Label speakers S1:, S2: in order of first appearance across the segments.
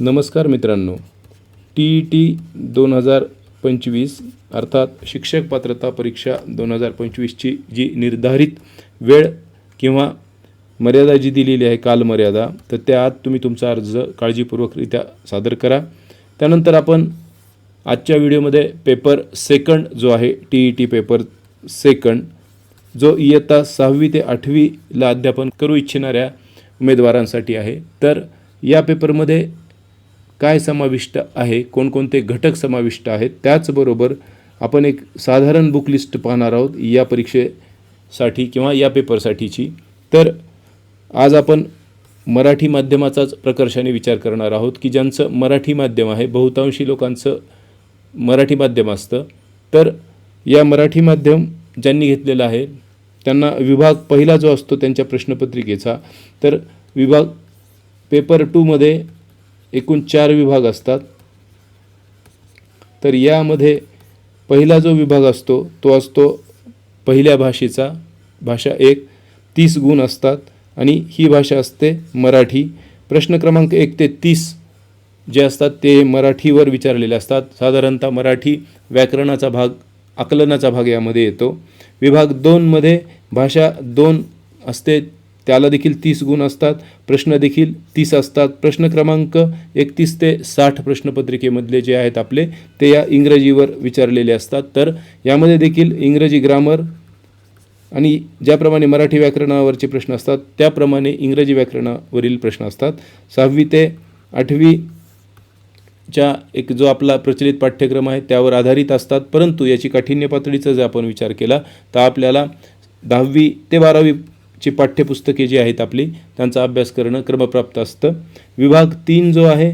S1: नमस्कार मित्रांनो. T E T दोन हजार पंचवीस अर्थात शिक्षक पात्रता परीक्षा दोन हजार पंचवीसची जी निर्धारित वेळ किंवा मर्यादा जी दिलेली आहे कालमर्यादा तर त्या आत तुम्ही तुमचा अर्ज काळजीपूर्वकरित्या सादर करा. त्यानंतर आपण आजच्या व्हिडिओमध्ये पेपर सेकंड जो आहे T E T paper second जो इयत्ता सहावी ते आठवीला अध्यापन करू इच्छिणाऱ्या उमेदवारांसाठी आहे. तर या पेपरमध्ये काय समाविष्ट आहे कोणकोणते घटक समाविष्ट आहेत त्याचबरोबर आपण एक साधारण बुक लिस्ट पाहणार आहोत या परीक्षेसाठी किंवा या पेपरसाठीची तर आज आपण मराठी माध्यमाचाच प्रकर्षाने विचार करणार आहोत की ज्यांचं मराठी माध्यम आहे बहुतांशी लोकांचं मराठी माध्यम असतं. तर या मराठी माध्यम ज्यांनी घेतलेलं आहे त्यांना विभाग पहिला जो असतो त्यांच्या प्रश्नपत्रिकेचा. तर विभाग पेपर टूमध्ये एकूण चार विभाग असतात. तर यामध्ये पहिला जो विभाग असतो तो असतो पहिल्या भाषेचा. भाषा एक तीस गुण असतात आणि ही भाषा असते मराठी. प्रश्न क्रमांक एक ते तीस जे असतात ते मराठीवर विचारलेले असतात. साधारणतः मराठी व्याकरणाचा भाग आकलनाचा भाग यामध्ये येतो. विभाग दोनमध्ये भाषा दोन असते त्याला देखील तीस गुण असतात. प्रश्न देखील तीस असतात. प्रश्न क्रमांक एकतीस ते साठ प्रश्नपत्रिकेमधले जे आहेत आपले ते या इंग्रजीवर विचारलेले असतात. तर यामध्ये देखील इंग्रजी ग्रामर आणि ज्याप्रमाणे मराठी व्याकरणावरचे प्रश्न असतात त्याप्रमाणे इंग्रजी व्याकरणावरील प्रश्न असतात. सहावी ते आठवीच्या एक जो आपला प्रचलित पाठ्यक्रम आहे त्यावर आधारित असतात. परंतु याची काठिण्य पातळीचा जर आपण विचार केला तर आपल्याला दहावी ते बारावी ची पाठ्यपुस्तके जी आहेत आपली त्यांचा अभ्यास करणं क्रमप्राप्त असतं. विभाग तीन जो आहे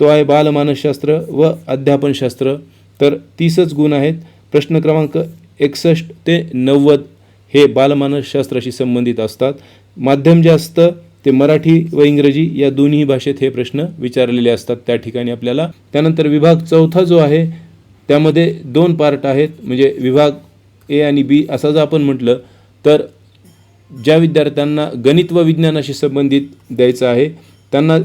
S1: तो आहे बालमानसशास्त्र व अध्यापनशास्त्र. तर तीसच गुण आहेत प्रश्न क्रमांक एकसष्ट ते नव्वद हे बालमानसशास्त्राशी संबंधित असतात. माध्यम जे असतं ते मराठी व इंग्रजी या दोन्ही भाषेत हे प्रश्न विचारलेले असतात त्या ठिकाणी आपल्याला. त्यानंतर विभाग चौथा जो आहे त्यामध्ये दोन पार्ट आहेत म्हणजे विभाग ए आणि बी असं जर आपण म्हटलं तर ज्या विद्यार्थ्यांना गणित व विज्ञानाशी संबंधित द्यायचं आहे त्यांना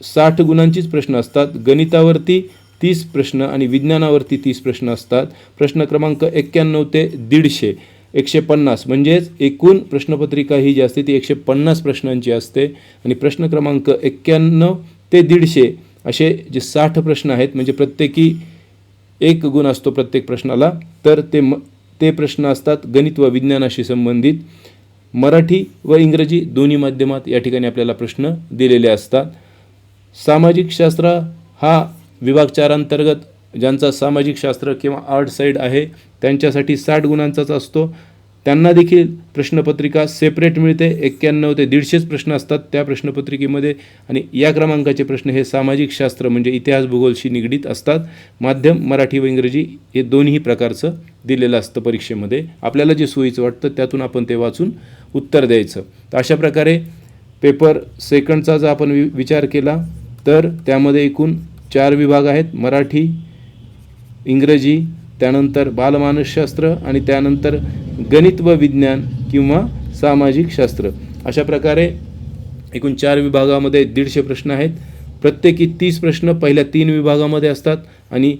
S1: साठ गुणांचीच प्रश्न असतात. गणितावरती तीस प्रश्न आणि विज्ञानावरती तीस प्रश्न असतात. प्रश्न क्रमांक एक्क्याण्णव ते दीडशे एकशे पन्नास. म्हणजेच एकूण प्रश्नपत्रिका ही जी असते ती एकशे पन्नास प्रश्नांची असते. आणि प्रश्न क्रमांक एक्क्याण्णव ते दीडशे असे जे साठ प्रश्न आहेत म्हणजे प्रत्येकी एक गुण असतो प्रत्येक प्रश्नाला तर ते म ते प्रश्न असतात गणित व विज्ञानाशी संबंधित. मराठी व इंग्रजी दोन्ही माध्यमात या ठिकाणी आपल्याला प्रश्न दिलेले असतात. सामाजिक शास्त्र हा विभाग चारांतर्गत ज्यांचा सामाजिक शास्त्र किंवा आर्ट साईड आहे त्यांच्यासाठी साठ गुणांचाच असतो. त्यांना देखील प्रश्नपत्रिका सेपरेट मिळते. एक्क्याण्णव ते दीडशेच प्रश्न असतात त्या प्रश्नपत्रिकेमध्ये. आणि या क्रमांकाचे प्रश्न हे सामाजिक शास्त्र म्हणजे इतिहास भूगोलशी निगडीत असतात. माध्यम मराठी व इंग्रजी हे दोन्ही प्रकारचं दिलेलं असतं परीक्षेमध्ये. आपल्याला जे सोयीचं वाटतं त्यातून आपण ते वाचून उत्तर द्यायचं. तर अशा प्रकारे पेपर सेकंडचा जर आपण वि विचार केला तर त्यामध्ये एकूण चार विभाग आहेत. मराठी इंग्रजी त्यानंतर बालमानसशास्त्र आणि त्यानंतर गणित व विज्ञान किंवा सामाजिक शास्त्र. अशा प्रकारे एकूण चार विभागामध्ये दीडशे प्रश्न आहेत. प्रत्येकी तीस प्रश्न पहिल्या तीन विभागामध्ये असतात आणि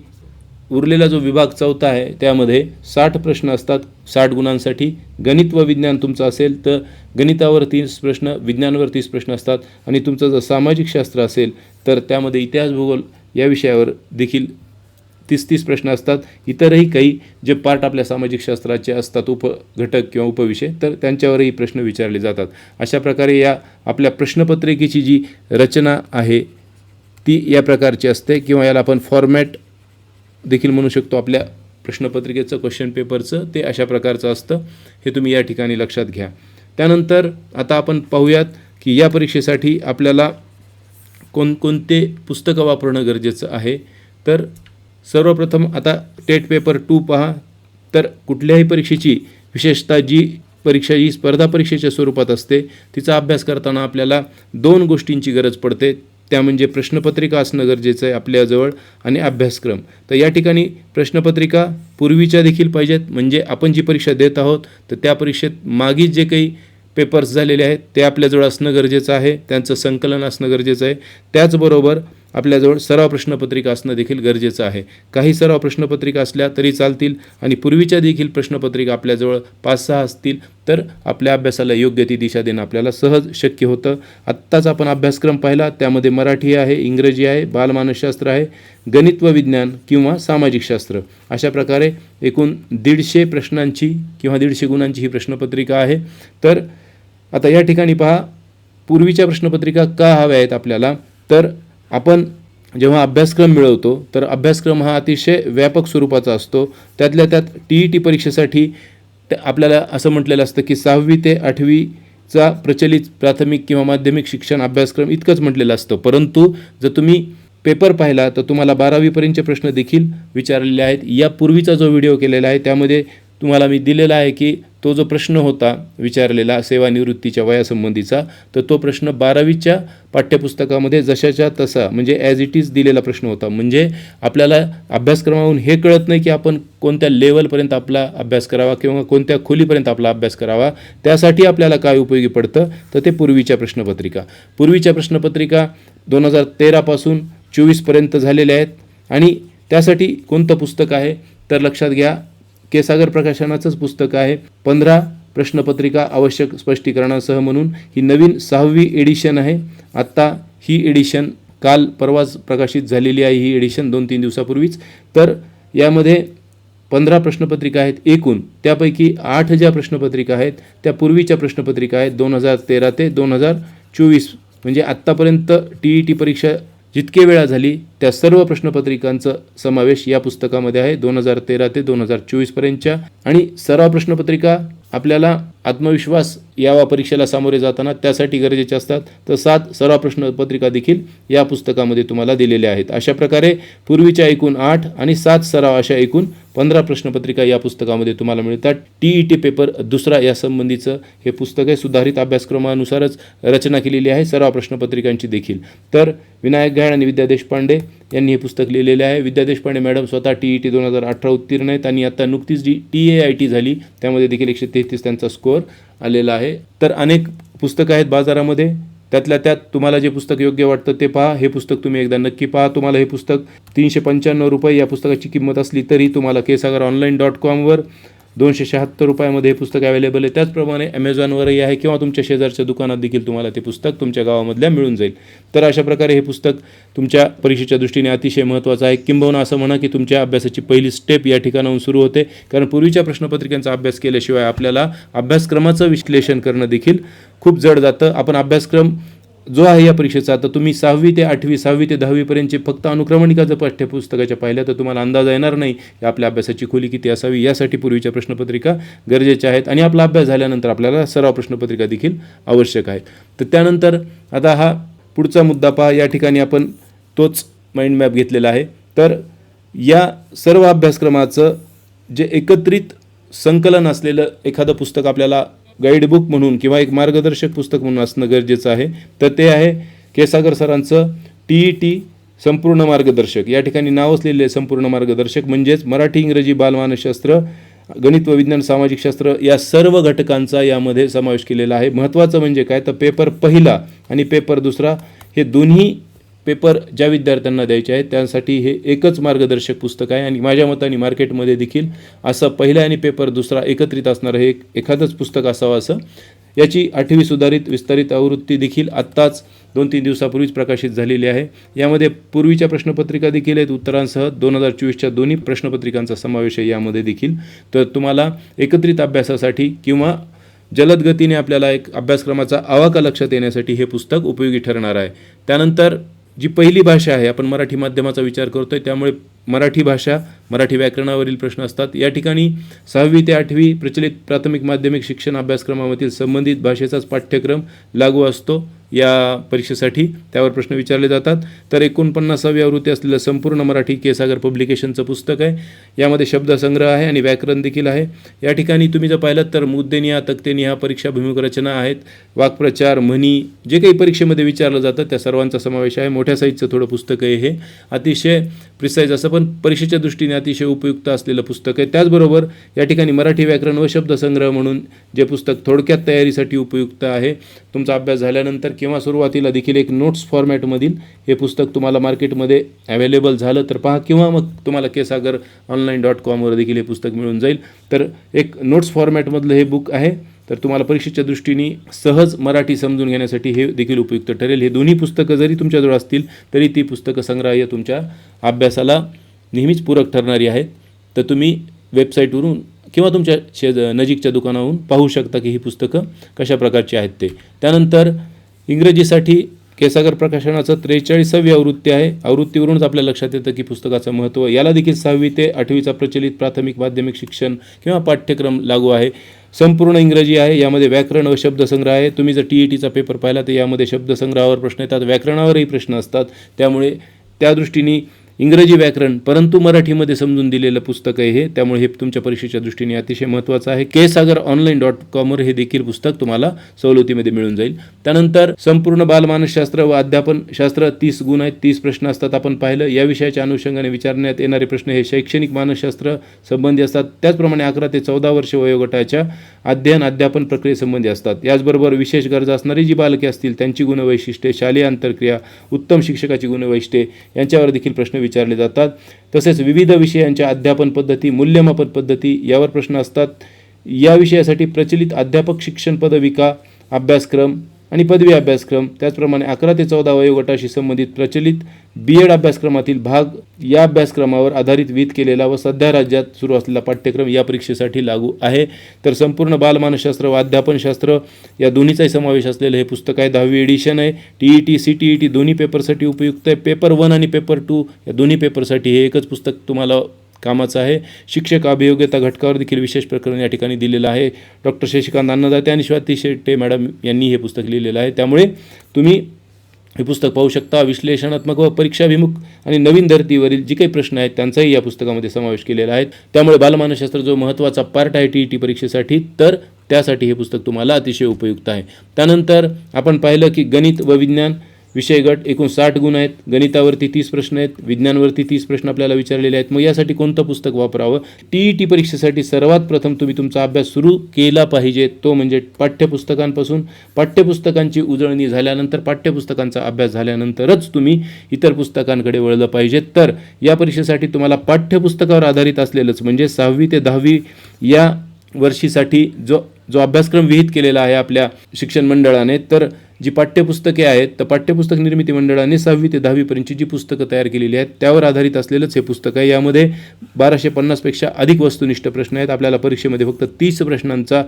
S1: उरलेला जो विभाग चौथा आहे त्यामध्ये साठ प्रश्न असतात. साठ गुणांसाठी गणित व विज्ञान तुमचं असेल तर गणितावर तीस प्रश्न विज्ञानावर तीस प्रश्न असतात. आणि तुमचं जर सामाजिक शास्त्र असेल तर त्यामध्ये इतिहास भूगोल या विषयावर देखील तीस तीस प्रश्न असतात. इतरही काही जे पार्ट आपल्या सामाजिक शास्त्राचे असतात उपघटक किंवा उपविषय तर त्यांच्यावरही प्रश्न विचारले जातात. अशा प्रकारे या आपल्या प्रश्नपत्रिकेची जी रचना आहे ती या प्रकारची असते किंवा याला आपण फॉर्मॅट देखील म्हणू शकतो. आपल्या प्रश्नपत्रिकेचं क्वेश्चन पेपरचं ते अशा प्रकारचं असतं. हे तुम्ही या ठिकाणी लक्षात घ्या. त्यानंतर आता आपण पाहूयात की या परीक्षेसाठी आपल्याला कोणकोणते पुस्तकं वापरणं गरजेचं आहे. तर सर्वप्रथम आता टेट पेपर टू पहा. तर कुठल्याही परीक्षेची विशेषतः जी परीक्षा ही स्पर्धा परीक्षेच्या स्वरूपात असते तिचा अभ्यास करताना आपल्याला दोन गोष्टींची गरज पडते. त्या म्हणजे प्रश्नपत्रिका असणं गरजेचं आहे आपल्याजवळ आणि अभ्यासक्रम. तर या ठिकाणी प्रश्नपत्रिका पूर्वीच्या देखील पाहिजेत. म्हणजे आपण जी परीक्षा देत आहोत तर त्या परीक्षेत मागील जे काही पेपर्स झालेले आहेत ते आपल्याजवळ असणं गरजेचं आहे. त्यांचं संकलन असणं गरजेचं आहे. त्याचबरोबर आपल्याजवळ सराव प्रश्नपत्रिका असणं देखील गरजेचं आहे. काही सराव प्रश्नपत्रिका असल्या तरी चालतील आणि पूर्वीच्या देखील प्रश्नपत्रिका आपल्याजवळ पाच सहा असतील तर आपल्या अभ्यासाला योग्य ती दिशा देणं आपल्याला सहज शक्य होतं. आत्ताच आपण अभ्यासक्रम पाहिला त्यामध्ये मराठी आहे इंग्रजी आहे बालमानसशास्त्र आहे गणित व विज्ञान किंवा सामाजिक शास्त्र. अशा प्रकारे एकूण दीडशे प्रश्नांची किंवा दीडशे गुणांची ही प्रश्नपत्रिका आहे. तर आता या ठिकाणी पहा पूर्वीच्या प्रश्नपत्रिका का हव्या आहेत आपल्याला? तर आपण जेव्हा अभ्यासक्रम मिळवतो तर अभ्यासक्रम हा अतिशय व्यापक स्वरूपाचा असतो. त्यातल्या त्यात टी ई टी परीक्षेसाठी आपल्याला असं म्हटलेलं असतं की सहावी ते आठवीचा प्रचलित प्राथमिक किंवा माध्यमिक शिक्षण अभ्यासक्रम इतकंच म्हटलेलं असतं. परंतु जर तुम्ही पेपर पाहिला तर तुम्हाला बारावीपर्यंतचे प्रश्न देखील विचारलेले आहेत. यापूर्वीचा जो व्हिडिओ केलेला आहे त्यामध्ये तुम्हाला मी दिलेला आहे की तो जो प्रश्न होता विचारलेला सेवानिवृत्तीच्या वयासंबंधीचा तर तो प्रश्न बारावीच्या पाठ्यपुस्तकामध्ये जशाच्या तसा म्हणजे ॲज इट इज दिलेला प्रश्न होता. म्हणजे आपल्याला अभ्यासक्रमाहून हे कळत नाही की आपण कोणत्या लेवलपर्यंत आपला अभ्यास करावा किंवा कोणत्या खोलीपर्यंत आपला अभ्यास करावा त्यासाठी आपल्याला काय उपयोगी पडतं? तर ते पूर्वीच्या प्रश्नपत्रिका. पूर्वीच्या प्रश्नपत्रिका दोन हजार तेरापासून चोवीसपर्यंत झालेल्या आहेत. आणि त्यासाठी कोणतं पुस्तक आहे? तर लक्षात घ्या केसागर प्रकाशनाचंच पुस्तक आहे. पंधरा प्रश्नपत्रिका आवश्यक स्पष्टीकरणासह म्हणून ही नवीन सहावी एडिशन आहे. आत्ता ही एडिशन काल परवाच प्रकाशित झालेली आहे. ही एडिशन दोन तीन दिवसापूर्वीच. तर यामध्ये पंधरा प्रश्नपत्रिका आहेत एकूण. त्यापैकी आठ ज्या प्रश्नपत्रिका आहेत त्या पूर्वीच्या प्रश्नपत्रिका आहेत. दोन हजार तेरा ते दोन हजार चोवीस. म्हणजे आत्तापर्यंत टी ई टी परीक्षा जितके वेळा झाली त्या सर्व प्रश्नपत्रिकांचा समावेश या पुस्तकामध्ये आहे दोन हजार तेरा ते दोन हजार चोवीसपर्यंतच्या आणि सराव प्रश्नपत्रिका आपल्याला आत्मविश्वास यावा परीक्षेला सामोरे जाताना त्यासाठी गरजेचे असतात. तर सात सराव प्रश्नपत्रिका देखील या पुस्तकामध्ये तुम्हाला दिलेल्या आहेत. अशा प्रकारे पूर्वीच्या एकूण आठ आणि सात सराव अशा एकूण पंधरा प्रश्नपत्रिका या पुस्तकामध्ये तुम्हाला मिळतात. टी ई टी पेपर दुसरा या संबंधीचं हे पुस्तक आहे. सुधारित अभ्यासक्रमानुसारच रचना केलेली आहे. सराव प्रश्नपत्रिकांची देखील. तर विनायक गायड आणि विद्या देशपांडे यांनी हे पुस्तक लिहिलेले आहे. विद्या देशपांडे मॅडम स्वतः टी ई टी दोन हजार अठरा उत्तीर्ण आहेत आणि आता नुकतीच जी टी ए आय टी झाली त्यामध्ये देखील एकशे तेहतीस त्यांचा स्कोअर आलेला आहे. तर अनेक पुस्तकं आहेत बाजारामध्ये. त्यातल्या त्यात तुम्हाला जे पुस्तक योग्य वाटतं ते पहा. हे पुस्तक तुम्ही एकदा नक्की पहा. तुम्हाला हे पुस्तक तीनशे पंच्याण्णव रुपये या पुस्तकाची किंमत असली तरी तुम्हाला केसागर ऑनलाईन डॉट कॉमवर दोनशे शहात्तर रुपयामध्ये हे पुस्तक अवेलेबल आहे. त्याचप्रमाणे ॲमेझॉनवरही आहे किंवा तुमच्या शेजारच्या दुकानात देखील तुम्हाला ते पुस्तक तुमच्या गावामधल्या मिळून जाईल. तर अशा प्रकारे हे पुस्तक तुमच्या परीक्षेच्या दृष्टीने अतिशय महत्त्वाचं आहे. किंबहुना असं म्हणा की तुमच्या अभ्यासाची पहिली स्टेप या ठिकाणाहून सुरू होते. कारण पूर्वीच्या प्रश्नपत्रिकांचा अभ्यास केल्याशिवाय आपल्याला अभ्यासक्रमाचं विश्लेषण करणं देखील खूप जड जातं. आपण अभ्यासक्रम जो आहे या परीक्षेचा आता तुम्ही सहावी ते आठवी सहावी ते दहावीपर्यंतचे फक्त अनुक्रमणिका जर पाठ्यपुस्तकाच्या पाहिल्या तर तुम्हाला अंदाज येणार नाही की आपल्या अभ्यासाची खोली किती असावी यासाठी पूर्वीच्या प्रश्नपत्रिका गरजेच्या आहेत. आणि आपला अभ्यास झाल्यानंतर आपल्याला सराव प्रश्नपत्रिका देखील आवश्यक आहे. तर त्यानंतर आता हा पुढचा मुद्दा पहा. या ठिकाणी आपण तोच माइंड मॅप घेतलेला आहे. तर या सर्व अभ्यासक्रमाचं जे एकत्रित संकलन असलेलं एखादं पुस्तक आपल्याला गाईडबुक म्हणून किंवा एक मार्गदर्शक पुस्तक म्हणून असणं गरजेचं आहे. तर ते आहे केसागर सरांचं टी ई टी संपूर्ण मार्गदर्शक. या ठिकाणी नावच लिहिलेलं आहे संपूर्ण मार्गदर्शक म्हणजेच मराठी इंग्रजी बालमानसशास्त्र गणित व विज्ञान सामाजिक शास्त्र या सर्व घटकांचा यामध्ये समावेश केलेला आहे. महत्त्वाचं म्हणजे काय? तर पेपर पहिला आणि पेपर दुसरा हे दोन्ही पेपर ज्या विद्यार्थ्यांना द्यायचे आहेत त्यासाठी हे एकच मार्गदर्शक पुस्तक आहे आणि माझ्या मताने मार्केटमध्ये देखील असं पहिला आणि पेपर दुसरा एकत्रित असणारं हे एक एखादंच पुस्तक असावं असं. याची आठवी सुधारित विस्तारित आवृत्ती देखील आत्ताच दोन तीन दिवसापूर्वीच प्रकाशित झालेली आहे. यामध्ये पूर्वीच्या प्रश्नपत्रिका देखील आहेत उत्तरांसह दोन हजार चोवीसच्या दोन्ही प्रश्नपत्रिकांचा समावेश आहे यामध्ये देखील. तर तुम्हाला एकत्रित अभ्यासासाठी किंवा जलद गतीने आपल्याला एक अभ्यासक्रमाचा आवाका लक्षात येण्यासाठी हे पुस्तक उपयोगी ठरणार आहे. त्यानंतर जी पहिली भाषा आहे आपण मराठी माध्यमाचा विचार करतो आहे त्यामुळे मराठी भाषा मराठी व्याकरणावरील प्रश्न असतात. या ठिकाणी सहावी ते आठवी प्रचलित प्राथमिक माध्यमिक शिक्षण अभ्यासक्रमामधील संबंधित भाषेचाच पाठ्यक्रम लागू असतो. या परीक्षेसाठी? त्यावर प्रश्न विचारले जातात. तर एकोणपन्नासावी आवृत्ती असलेलं संपूर्ण मराठी केसागर पब्लिकेशनचं पुस्तक आहे. यामध्ये शब्दसंग्रह आहे आणि व्याकरण देखील आहे. या ठिकाणी तुम्ही जर पाहिलं तर मुद्देनिया तक्तेनिया परीक्षा भूमिक रचना आहेत. वाक्प्रचार म्हणी जे काही परीक्षेमध्ये विचारलं जातं त्या सर्वांचा समावेश आहे. मोठ्या साईजचं थोडं पुस्तक आहे हे. अतिशय प्रिसाईज असं पण परीक्षेच्या दृष्टीने अतिशय उपयुक्त असलेलं पुस्तक आहे. त्याचबरोबर या ठिकाणी मराठी व्याकरण व शब्दसंग्रह म्हणून जे पुस्तक थोडक्यात तयारीसाठी उपयुक्त आहे. तुमचा अभ्यास झाल्यानंतर किंवा सुरुवातीला देखील एक नोट्स फॉर्मॅटमधील हे पुस्तक तुम्हाला मार्केटमध्ये अवेलेबल झालं तर पहा किंवा मग तुम्हाला केसागर ऑनलाईन डॉट कॉमवर देखील हे पुस्तक मिळून जाईल. तर एक नोट्स फॉर्मॅटमधलं हे बुक आहे. तर तुम्हाला परीक्षेच्या दृष्टीने सहज मराठी समजून घेण्यासाठी हे देखील उपयुक्त ठरेल. हे दोन्ही पुस्तकं जरी तुमच्याजवळ असतील तरी ती पुस्तकं संग्रहाय तुमच्या अभ्यासाला नेहमीच पूरक ठरणारी आहेत. तर तुम्ही वेबसाईटवरून किंवा तुमच्या शेज नजीकच्या दुकानावरून पाहू शकता की ही पुस्तकं कशा प्रकारची आहेत ते. त्यानंतर इंग्रजीसाठी केसागर प्रकाशनाचं त्रेचाळीसावी आवृत्ती आहे. आवृत्तीवरूनच आपल्या लक्षात येतं की पुस्तकाचं महत्त्व. याला देखील सहावी ते आठवीचा प्रचलित प्राथमिक माध्यमिक शिक्षण किंवा पाठ्यक्रम लागू आहे. संपूर्ण इंग्रजी आहे. यामध्ये व्याकरण व शब्दसंग्रह आहे. तुम्ही जर टी ई टीचा पेपर पाहिला तर यामध्ये शब्दसंग्रहावर प्रश्न येतात. व्याकरणावरही प्रश्न असतात. त्यामुळे त्या दृष्टीने इंग्रजी व्याकरण परंतु मराठीमध्ये समजून दिलेलं पुस्तक आहे हे. त्यामुळे हे तुमच्या परीक्षेच्या दृष्टीने अतिशय महत्त्वाचं आहे. के सागर ऑनलाईन डॉट कॉमवर हे देखील पुस्तक तुम्हाला सवलतीमध्ये मिळून जाईल. त्यानंतर संपूर्ण बालमानसशास्त्र व अध्यापन शास्त्र तीस गुण आहेत तीस प्रश्न असतात. आपण पाहिलं या विषयाच्या अनुषंगाने विचारण्यात येणारे प्रश्न हे शैक्षणिक मानसशास्त्र संबंधी असतात. त्याचप्रमाणे अकरा ते चौदा वर्ष वयोगटाच्या अध्ययन अध्यापन प्रक्रियेसंबंधी असतात. याचबरोबर विशेष गरजा असणारी जी बालके असतील त्यांची गुणवैशिष्ट्ये शालेय आंतरक्रिया उत्तम शिक्षकाची गुणवैशिष्ट्ये यांच्यावर देखील प्रश्न विचारले जातात. तसेच विविध विषयांच्या अध्यापन पद्धती मूल्यमापन पद्धती यावर प्रश्न असतात. या विषयासाठी प्रचलित अध्यापक शिक्षण पदविका अभ्यासक्रम आणि पदवी अभ्यासक्रम त्याचप्रमाणे अकरा ते चौदा वयोगटाशी संबंधित प्रचलित बी एड अभ्यासक्रमातील भाग या अभ्यासक्रमावर आधारित विध केलेला व सध्या राज्यात सुरू असलेला पाठ्यक्रम या परीक्षेसाठी लागू आहे. तर संपूर्ण बालमानसशास्त्र व अध्यापनशास्त्र या दोन्हीचाही समावेश असलेलं हे पुस्तक आहे. दहावी एडिशन आहे. T E T C T E T दोन्ही पेपरसाठी उपयुक्त आहे. पेपर वन आणि पेपर टू या दोन्ही पेपरसाठी हे एकच पुस्तक तुम्हाला कामाचं आहे. शिक्षक अभियोग्यता घटकावर देखील विशेष प्रकरण या ठिकाणी दिलेलं आहे. डॉक्टर शशिकांत अन्नदाते आणि स्वाती शेट्टे मॅडम यांनी हे पुस्तक लिहिलेलं आहे. त्यामुळे तुम्ही हे पुस्तक पाहू शकता. विश्लेषणात्मक व परीक्षाभिमुख आणि नवीन धर्तीवरील जे काही प्रश्न आहेत त्यांचाही या पुस्तकामध्ये समावेश केलेला आहे. त्यामुळे बालमानसशास्त्र जो महत्त्वाचा पार्ट आहे टी ई टी परीक्षेसाठी तर त्यासाठी हे पुस्तक तुम्हाला अतिशय उपयुक्त आहे. त्यानंतर आपण पाहिलं की गणित व विज्ञान विषय गट एकूण साठ गुण आहेत गणितावरती तीस प्रश्न आहेत विज्ञानवरती तीस प्रश्न आपल्याला विचारलेले आहेत. मग यासाठी कोणतं पुस्तक वापरावं? टी ई टी परीक्षेसाठी सर्वात प्रथम तुम्ही तुमचा अभ्यास सुरू केला पाहिजे. तो म्हणजे पाठ्यपुस्तकांपासून. पाठ्यपुस्तकांची उजळणी झाल्यानंतर पाठ्यपुस्तकांचा अभ्यास झाल्यानंतरच तुम्ही इतर पुस्तकांकडे वळलं पाहिजे. तर या परीक्षेसाठी तुम्हाला पाठ्यपुस्तकावर आधारित असलेलंच म्हणजे सहावी ते दहावी या वर्षीसाठी जो जो अभ्यासक्रम विहित केलेला आहे आपल्या शिक्षण मंडळाने तर जी पाठ्यपुस्तके आहेत तर पाठ्यपुस्तक निर्मिती मंडळाने सहावी ते दहावीपर्यंतची जी पुस्तकं तयार केलेली आहेत त्यावर आधारित असलेलंच हे पुस्तक आहे. यामध्ये बाराशे पन्नासपेक्षा अधिक वस्तुनिष्ठ प्रश्न आहेत. आपल्याला परीक्षेमध्ये फक्त तीस प्रश्नांचा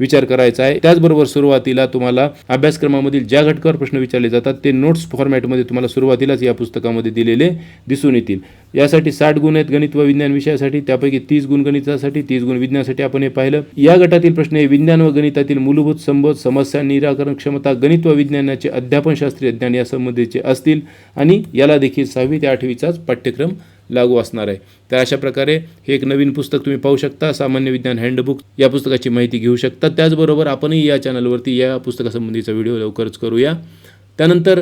S1: विचार करायचा आहे. त्याचबरोबर सुरुवातीला तुम्हाला अभ्यासक्रमामधील ज्या घटकावर प्रश्न विचारले जातात ते नोट्स फॉर्मॅटमध्ये तुम्हाला सुरुवातीलाच या पुस्तकामध्ये दिलेले दिसून येतील. यासाठी साठ गुण आहेत गणित व विज्ञान विषयासाठी त्यापैकी तीस गुण गणितासाठी तीस गुण विज्ञानासाठी आपण हे पाहिलं. या गटातील प्रश्न हे विज्ञान व गणितातील मूलभूत संबोध समस्या निराकरण क्षमता गणित व विज्ञानाचे अध्यापन शास्त्रीय ज्ञान या संबंधीचे असतील. आणि याला देखील सहावी ते आठवीचाच पाठ्यक्रम लागू असणार आहे. तर अशा प्रकारे हे एक नवीन पुस्तक तुम्ही पाहू शकता सामान्य विज्ञान हँडबुक या पुस्तकाची माहिती घेऊ शकता. त्याचबरोबर आपणही या चॅनलवरती या पुस्तकासंबंधीचा व्हिडिओ लवकरच करूया. त्यानंतर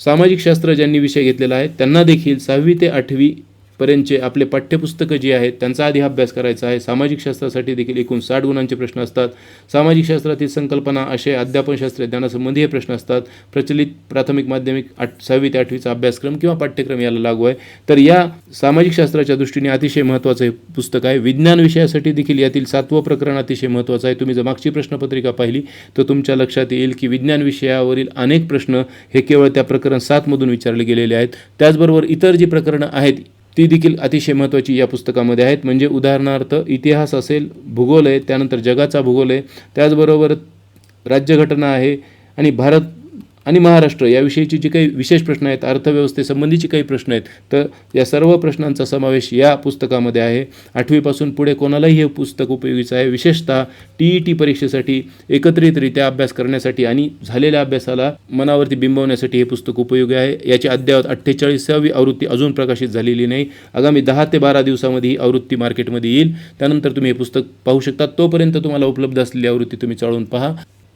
S1: सामाजिक शास्त्र ज्यांनी विषय घेतलेला आहे त्यांना देखील सहावी ते आठवी पर्यंतचे आपले पाठ्यपुस्तकं जी आहेत त्यांचा आधी अभ्यास करायचा आहे. सामाजिक शास्त्रासाठी देखील एकूण साठ गुणांचे प्रश्न असतात. सामाजिक शास्त्रातील संकल्पना आशय अध्यापनशास्त्र ज्ञानासंबंधी हे प्रश्न असतात. प्रचलित प्राथमिक माध्यमिक आठ सहावी ते आठवीचा अभ्यासक्रम किंवा पाठ्यक्रम याला लागू आहे. तर या सामाजिक शास्त्राच्या दृष्टीने अतिशय महत्त्वाचं हे पुस्तक आहे. विज्ञान विषयासाठी देखील यातील सातवं प्रकरण अतिशय महत्त्वाचं आहे. तुम्ही जर मागची प्रश्नपत्रिका पाहिली तर तुमच्या लक्षात येईल की विज्ञान विषयावरील अनेक प्रश्न हे केवळ त्या प्रकरण सातमधून विचारले गेलेले आहेत. त्याचबरोबर इतर जी प्रकरणं आहेत ती देखील अतिशय महत्त्वाची या पुस्तकामध्ये आहेत. म्हणजे उदाहरणार्थ इतिहास असेल भूगोल आहे त्यानंतर जगाचा भूगोल आहे. त्याचबरोबर राज्यघटना आहे आणि भारत आणि महाराष्ट्र याविषयीची जे काही विशेष प्रश्न आहेत अर्थव्यवस्थेसंबंधीचे काही प्रश्न आहेत तर या सर्व प्रश्नांचा समावेश या पुस्तकामध्ये आहे. आठवीपासून पुढे कोणालाही हे पुस्तक उपयोगीचं आहे. विशेषतः टी ई टी परीक्षेसाठी एकत्रितरित्या अभ्यास करण्यासाठी आणि झालेल्या अभ्यासाला मनावरती बिंबवण्यासाठी हे पुस्तक उपयोगी आहे. याची अद्यावत अठ्ठेचाळीसावी आवृत्ती अजून प्रकाशित झालेली नाही. आगामी दहा ते बारा दिवसामध्ये ही आवृत्ती मार्केटमध्ये येईल. त्यानंतर तुम्ही हे पुस्तक पाहू शकता. तोपर्यंत तुम्हाला उपलब्ध असलेली आवृत्ती तुम्ही चाळून पहा.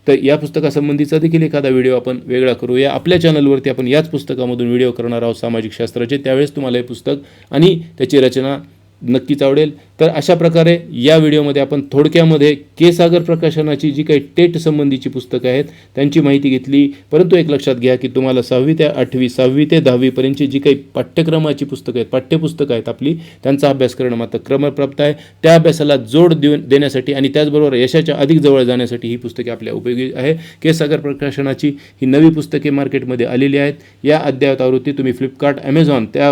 S1: तर या पुस्तकासंबंधीचा देखील एखादा व्हिडिओ आपण वेगळा करूया. आपल्या चॅनलवरती आपण याच पुस्तकामधून व्हिडिओ करणार आहोत सामाजिक शास्त्राचे. त्यावेळेस तुम्हाला हे पुस्तक आणि त्याची रचना नक्कीच आवडेल. तर अशा प्रकारे या व्हिडिओमध्ये आपण थोडक्यामध्ये के सागर प्रकाशनाची जी काही टेट संबंधीची पुस्तकं आहेत त्यांची माहिती घेतली. परंतु एक लक्षात घ्या की तुम्हाला सहावी ते आठवी सहावी ते दहावीपर्यंतची जी काही पाठ्यक्रमाची पुस्तकं आहेत पाठ्यपुस्तकं आहेत आपली त्यांचा अभ्यास करणं मात्र क्रमप्राप्त आहे. त्या अभ्यासाला जोड देऊन देण्यासाठी आणि त्याचबरोबर यशाच्या अधिक जवळ जाण्यासाठी ही पुस्तके आपल्या उपयोगी आहे. के सागर प्रकाशनाची ही नवी पुस्तके मार्केटमध्ये आलेली आहेत. या अद्ययावत आवृत्ती तुम्ही फ्लिपकार्ट ॲमेझॉन त्या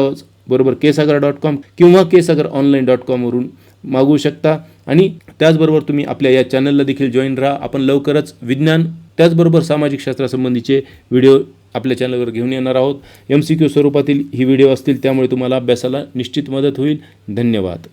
S1: के सागर डॉट कॉम किंवा के सागर ऑनलाईन डॉट कॉमवरून मागवू शकता. आणि त्याचबरोबर तुम्ही आपल्या या चॅनलला देखील जॉईन राहा. आपण लवकरच विज्ञान त्याचबरोबर सामाजिक शास्त्रासंबंधीचे व्हिडिओ आपल्या चॅनलवर घेऊन येणार आहोत. एम सी क्यू स्वरूपातील ही व्हिडिओ असतील त्यामुळे तुम्हाला अभ्यासाला निश्चित मदत होईल. धन्यवाद.